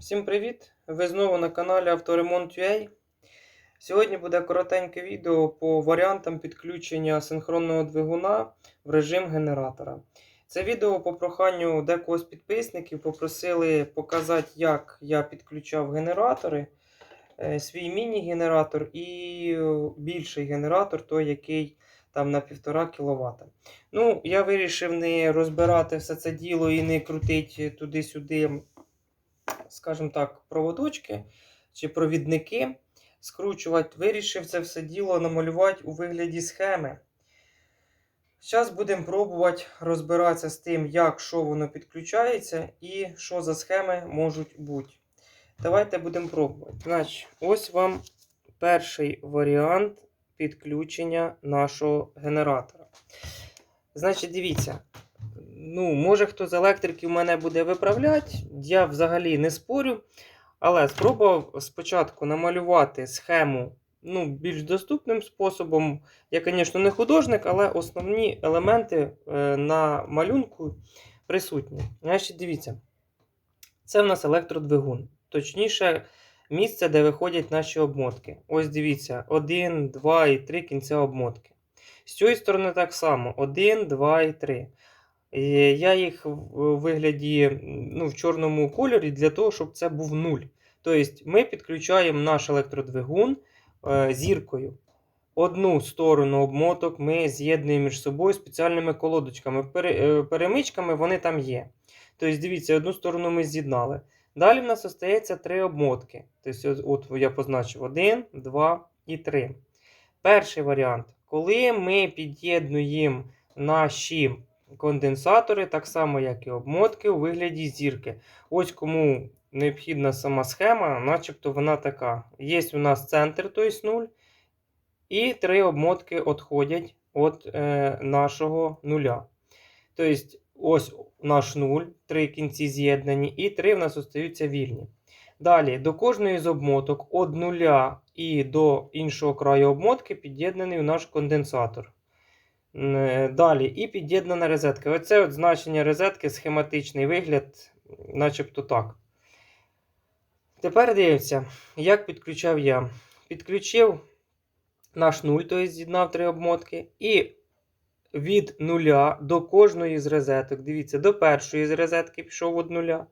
Всім привіт! Ви знову на каналі Авторемонт.ua. Сьогодні буде коротеньке відео по варіантам підключення синхронного двигуна в режим генератора. Це відео по проханню декого з підписників попросили показати, як я підключав генератори, е, свій міні-генератор і е, більший генератор, той, який там на 1,5 кВт. Ну, я вирішив не розбирати все це діло і не крутити туди-сюди скажімо так, проводочки чи провідники скручувати, вирішив це все діло намалювати у вигляді схеми. Зараз будемо пробувати розбиратися з тим, як що воно підключається і що за схеми можуть бути. Давайте будемо пробувати. Значить, ось вам перший варіант підключення нашого генератора. Значить, дивіться, ну, може хто з електриків мене буде виправляти, я взагалі не спорю. Але спробував спочатку намалювати схему ну, більш доступним способом. Я, звісно, не художник, але основні елементи е, на малюнку присутні. Значить, дивіться, це в нас електродвигун. Точніше, місце, де виходять наші обмотки. Ось дивіться, 1, 2 і 3 кінця обмотки. З цієї сторони так само: 1, 2 і 3. І Я їх в вигляді ну, в чорному кольорі для того, щоб це був нуль. Тобто ми підключаємо наш електродвигун е, зіркою. Одну сторону обмоток ми з'єднуємо між собою спеціальними колодочками. Е, перемичками вони там є. Тобто, дивіться, одну сторону ми з'єднали. Далі в нас остається три обмотки. Тобто, от я позначив 1, 2 і 3. Перший варіант. Коли ми під'єднуємо наші конденсатори, так само, як і обмотки у вигляді зірки. Ось кому необхідна сама схема, начебто вона така. Є у нас центр, тобто 0, і три обмотки відходять від е, нашого нуля. Тобто, ось наш 0, три кінці з'єднані, і три в нас остаються вільні. Далі, до кожної з обмоток від нуля і до іншого краю обмотки під'єднаний наш конденсатор. Е, Далі, і під'єднана розетка. Оце от значення розетки, схематичний вигляд, начебто так. Тепер дивимося, як підключав я. Підключив наш 0, тобто з'єднав три обмотки. І від нуля до кожної з розеток. Дивіться, до першої з розетки пішов від нуля,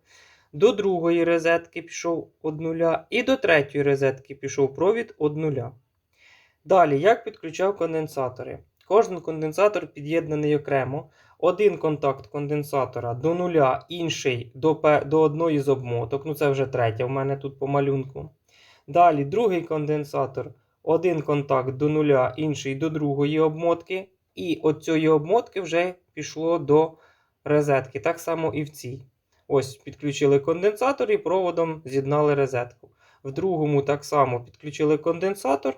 до другої розетки пішов від нуля, і до третьої розетки пішов провід від нуля. Далі, як підключав конденсатори. Кожен конденсатор під'єднаний окремо. Один контакт конденсатора до нуля, інший до до одної з обмоток. Ну, це вже третя в мене тут по малюнку. Далі другий конденсатор. Один контакт до нуля, інший до другої обмотки. І от цієї обмотки вже пішло до розетки. Так само і в цій. Ось підключили конденсатор і проводом з'єднали розетку. В другому так само підключили конденсатор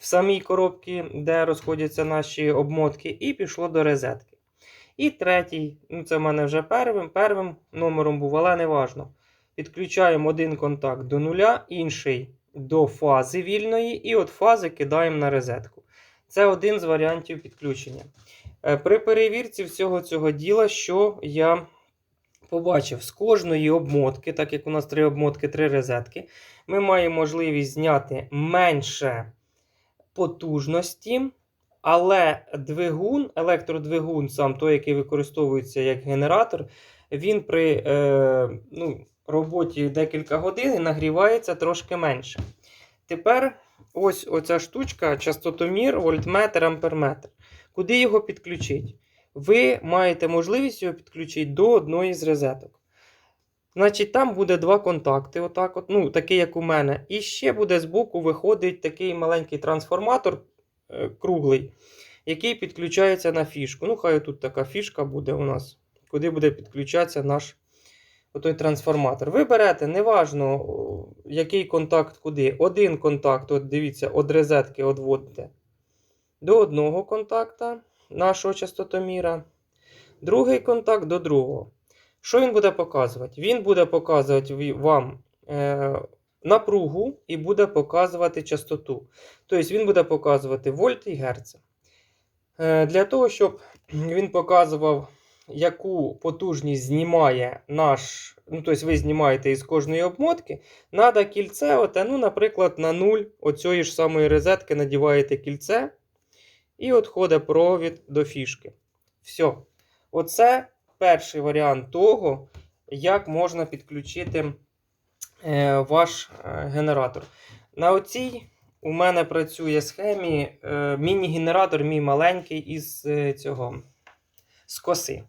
в самій коробці, де розходяться наші обмотки, і пішло до розетки. І третій, ну це в мене вже первим первим номером був, але не важно. Підключаємо один контакт до нуля, інший до фази вільної, і от фази кидаємо на розетку. Це один з варіантів підключення. Е, при перевірці всього цього діла, що я побачив, з кожної обмотки, так як у нас три обмотки, три розетки, ми маємо можливість зняти менше потужності, але двигун, електродвигун, сам той, який використовується як генератор, він при е, ну, роботі декілька годин нагрівається трошки менше. Тепер ось оця штучка, частотомір, вольтметр, амперметр. Куди його підключити? Ви маєте можливість його підключити до одної з розеток. Значить, там буде два контакти, отак от, ну, такий, як у мене. І ще буде збоку виходить такий маленький трансформатор е, круглий, який підключається на фішку. Ну, хай тут така фішка буде у нас, куди буде підключатися наш отой трансформатор. Ви берете, неважно, який контакт куди. Один контакт, от дивіться, від розетки відводите до одного контакта нашого частотоміра, другий контакт до другого. Що він буде показувати? Він буде показувати вам е, напругу і буде показувати частоту. Тобто він буде показувати вольт і герц. Е, Для того, щоб він показував яку потужність знімає наш, ну, тобто ви знімаєте із кожної обмотки, треба кільце, оте, ну, наприклад, на 0 оцієї ж самої розетки надіваєте кільце, і от ходить провід до фішки. Все. Оце перший варіант того, як можна підключити е, ваш е, генератор. На оцій у мене працює схемі е, міні-генератор, мій маленький із цього з коси.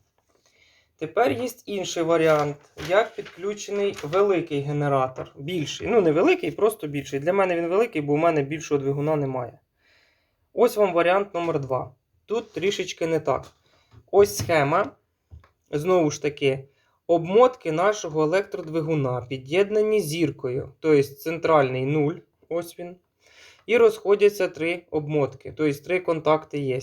Тепер є інший варіант, як підключений великий генератор. Більший. Ну, не великий, просто більший. Для мене він великий, бо у мене більшого двигуна немає. Ось вам варіант номер 2. Тут трішечки не так. Ось схема. Знову ж таки, обмотки нашого електродвигуна під'єднані зіркою. Тобто центральний 0, ось він. І розходяться три обмотки, тобто три контакти є.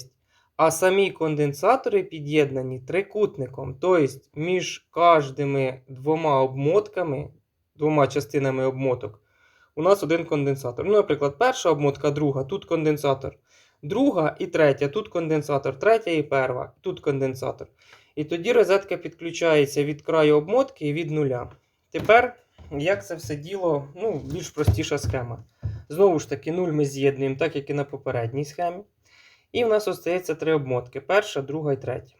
А самі конденсатори під'єднані трикутником. Тобто між кожними двома обмотками, двома частинами обмоток, у нас один конденсатор. Ну, наприклад, перша обмотка, друга, тут конденсатор. Друга і третя, тут конденсатор, третя і перша, тут конденсатор. І тоді розетка підключається від краю обмотки і від нуля. Тепер, як це все діло, ну, більш простіша схема. Знову ж таки, нуль ми з'єднуємо, так як і на попередній схемі. І в нас остається три обмотки: перша, друга і третя.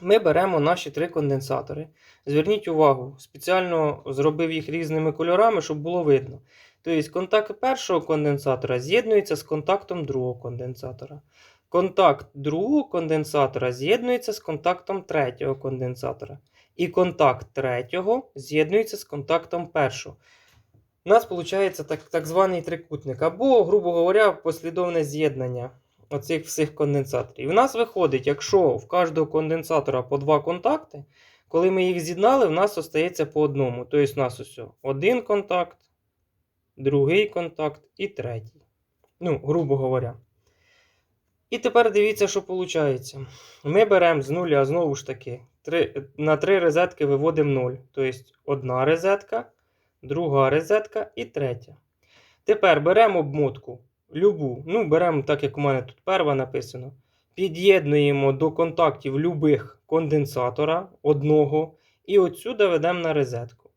Ми беремо наші три конденсатори. Зверніть увагу, спеціально зробив їх різними кольорами, щоб було видно. Тобто, контакт першого конденсатора з'єднується з контактом другого конденсатора. Контакт другого конденсатора з'єднується з контактом третього конденсатора. І контакт третього з'єднується з контактом першого. У нас виходить так, так званий трикутник, або, грубо говоря, послідовне з'єднання оцих всіх конденсаторів. І в нас виходить, якщо в кожного конденсатора по два контакти, коли ми їх з'єднали, в нас остається по одному. Тобто, у нас ось один контакт, другий контакт і третій. Ну, грубо говоря. І тепер дивіться, що виходить. Ми беремо з нуля, знову ж таки, три, на три розетки виводимо 0. Тобто одна розетка, друга розетка і третя. Тепер беремо обмотку. Любу. Ну, беремо, так як у мене тут перва написано. Під'єднуємо до контактів любих конденсатора одного. І отсюди ведемо на розетку.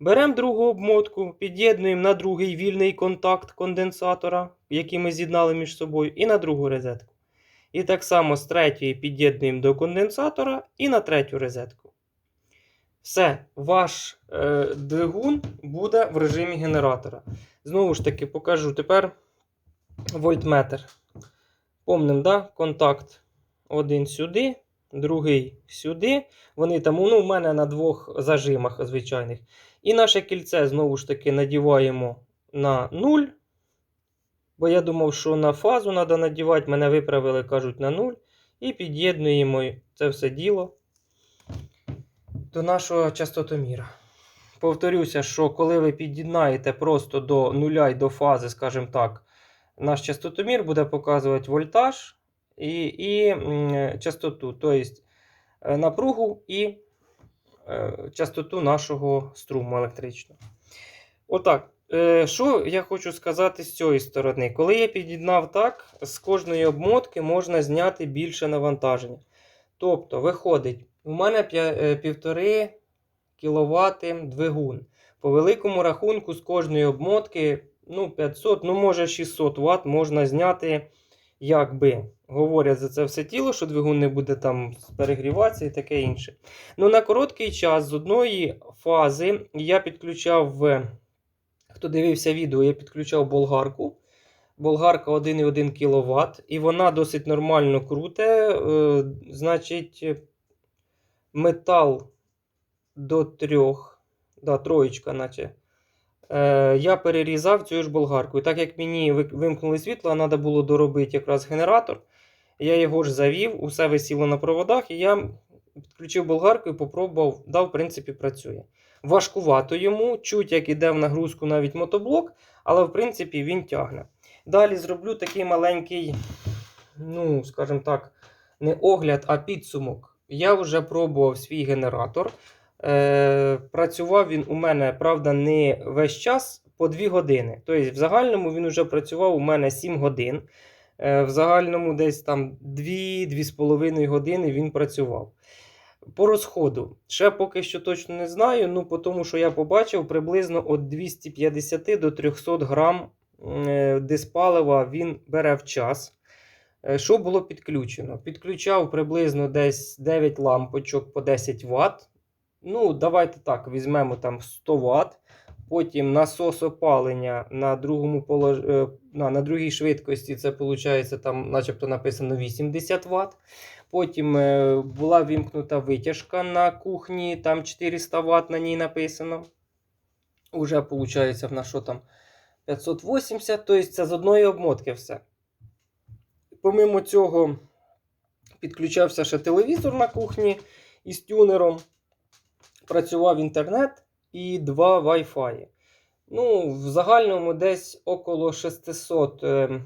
Беремо другу обмотку, під'єднуємо на другий вільний контакт конденсатора, який ми з'єднали між собою, і на другу розетку. І так само з третьої під'єднуємо до конденсатора і на третю розетку. Все, ваш е, двигун буде в режимі генератора. Знову ж таки, покажу тепер вольтметр. Помним, да? контакт один сюди, другий сюди. Вони там ну, у мене на двох зажимах звичайних. І наше кільце знову ж таки надіваємо на 0. Бо я думав, що на фазу треба надівати. Мене виправили, кажуть, на 0. І під'єднуємо це все діло до нашого частотоміра. Повторюся, що коли ви під'єднаєте просто до нуля і до фази, скажімо так, наш частотомір буде показувати вольтаж і і частоту, тобто напругу і е, частоту нашого струму електричного. Отак. Е, Що я хочу сказати з цієї сторони? Коли я під'єднав так, з кожної обмотки можна зняти більше навантаження. Тобто, виходить, у мене 1,5 кВт двигун. По великому рахунку, з кожної обмотки ну, 500, ну, може 600 Вт можна зняти, якби. Говорять за це все тіло, що двигун не буде там перегріватися і таке інше. Ну, На короткий час з одної фази я підключав, хто дивився відео, я підключав болгарку. Болгарка 1,1 кВт, і вона досить нормально круте. Е, значить, метал до трьох, да, троєчка, наче. Е, я перерізав цю ж болгарку. І так як мені вимкнули світло, треба було доробити якраз генератор. Я його ж завів, усе висіло на проводах, і я підключив болгарку і попробував, да, в принципі, працює. Важкувато йому, чуть як іде в нагрузку навіть мотоблок, але в принципі він тягне. Далі зроблю такий маленький, ну, скажімо так, не огляд, а підсумок. Я вже пробував свій генератор. Е, Працював він у мене, правда, не весь час по 2 години. Тобто, в загальному він вже працював у мене 7 годин. Е, В загальному десь там 2-2,5 години він працював. По розходу. Ще поки що точно не знаю, ну тому, що я побачив, приблизно від 250 до 300 грам е, диспалива він бере в час. Е, Що було підключено? Підключав приблизно десь 9 лампочок по 10 Вт. Ну, давайте так, візьмемо там 100 Вт. Потім насос опалення на другому полож... е, на, на другій швидкості, це виходить, там начебто написано 80 Вт. Потім е, була вімкнута витяжка на кухні, там 400 Вт на ній написано. Уже виходить, в нас що там 580, тобто це з одної обмотки все. Помимо цього, підключався ще телевізор на кухні із тюнером. Працював інтернет і два Wi-Fi. Ну, в загальному десь около 600 е,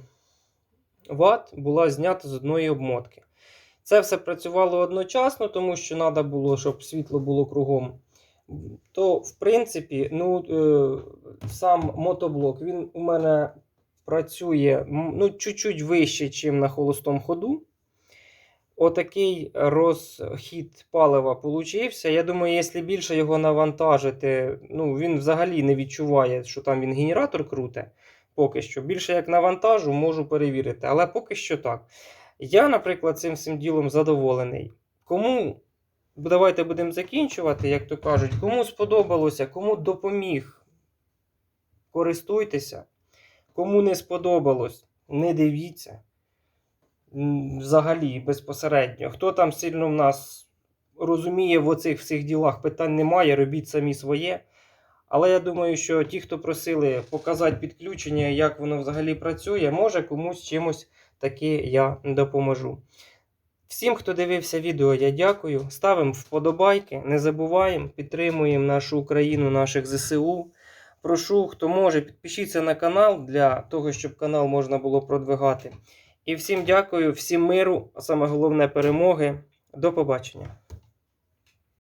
Вт була знята з одної обмотки. Це все працювало одночасно, тому що треба було, щоб світло було кругом. То, в принципі, ну, е, сам мотоблок він у мене працює ну, чуть-чуть вище, ніж на холостому ходу. Отакий розхід палива получився. Я думаю, якщо більше його навантажити, ну, він взагалі не відчуває, що там він генератор круте. Поки що. Більше як навантажу, можу перевірити. Але поки що так. Я, наприклад, цим всім ділом задоволений. Кому, давайте будемо закінчувати, як то кажуть, кому сподобалося, кому допоміг, користуйтеся. Кому не сподобалось, не дивіться. Взагалі, безпосередньо. Хто там сильно в нас розуміє в оцих всіх ділах, питань немає, робіть самі своє. Але я думаю, що ті, хто просили показати підключення, як воно взагалі працює, може комусь чимось таки я допоможу. Всім, хто дивився відео, я дякую. Ставимо вподобайки, не забуваємо, підтримуємо нашу Україну, наших ЗСУ. Прошу, хто може, підпишіться на канал для того, щоб канал можна було продвигати. І всім дякую, всім миру, а саме головне перемоги. До побачення.